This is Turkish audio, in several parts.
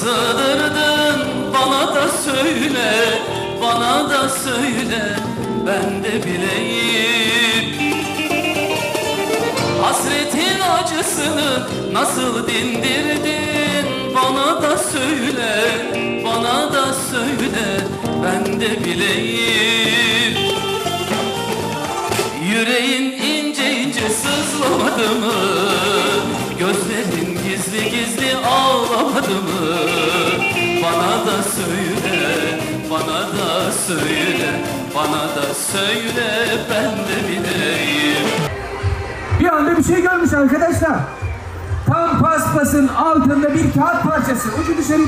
sığdırdın bana da söyle Bana da söyle ben de bileyim. Hasretin acısını nasıl dindirdin? Bana da söyle, bana da söyle Ben de bileyim. Yüreğin ince ince sızlamadı mı? Gözlerin gizli gizli ağlamadı mı? Söyle, bana da söyle Bana da söyle ben de bileyim Bir anda bir şey görmüş arkadaşlar. Tam paspasın altında bir kağıt parçası. Ucu dışarı.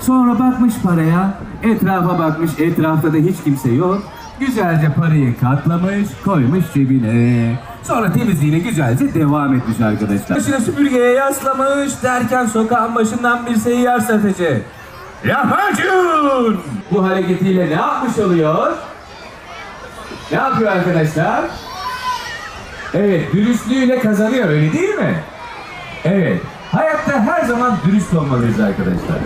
Sonra bakmış paraya. Etrafa bakmış. Etrafta da hiç kimse yok. Güzelce parayı katlamış, koymuş cebine. Sonra temizliğine güzelce devam etmiş arkadaşlar. Başına süpürgeye yaslamış derken sokağın başından bir seyyar satıcı. Lahmacun! Bu hareketiyle ne yapmış oluyor? Ne yapıyor arkadaşlar? Evet, dürüstlüğüyle kazanıyor öyle değil mi? Evet. Hayatta her zaman dürüst olmalıyız arkadaşlar.